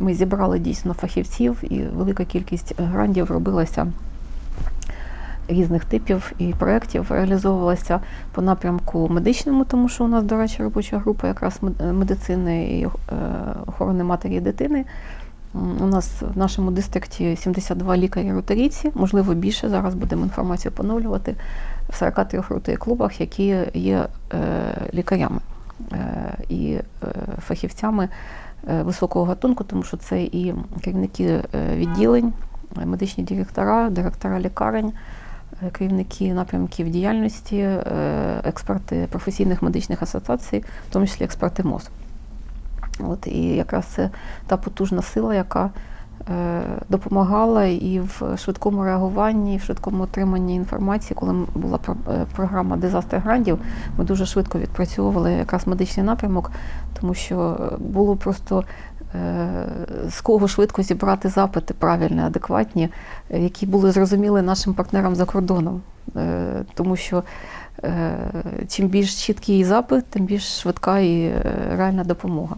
Ми зібрали дійсно фахівців, і велика кількість грантів робилася різних типів і проєктів реалізовувалася по напрямку медичному, тому що у нас, до речі, робоча група якраз мед- медицини і е, охорони матері і дитини. У нас в нашому дистрикті 72 лікарі-ротарійці, можливо, більше. Зараз будемо інформацію поновлювати в 43 ротарі-клубах, які є е, лікарями е, і фахівцями високого гатунку, тому що це і керівники е, відділень, е, медичні директора, директора лікарень, е, керівники напрямків діяльності, е, експерти професійних медичних асоціацій, в тому числі експерти МОЗ. От, і якраз це та потужна сила, яка е, допомагала і в швидкому реагуванні, і в швидкому отриманні інформації, коли була е, програма Дизастер грандів, ми дуже швидко відпрацьовували якраз медичний напрямок, тому що е, було просто е, з кого швидко зібрати запити правильні, адекватні, е, які були зрозуміли нашим партнерам за кордоном. Е, Тому що е, чим більш чіткий запит, тим більш швидка і е, реальна допомога.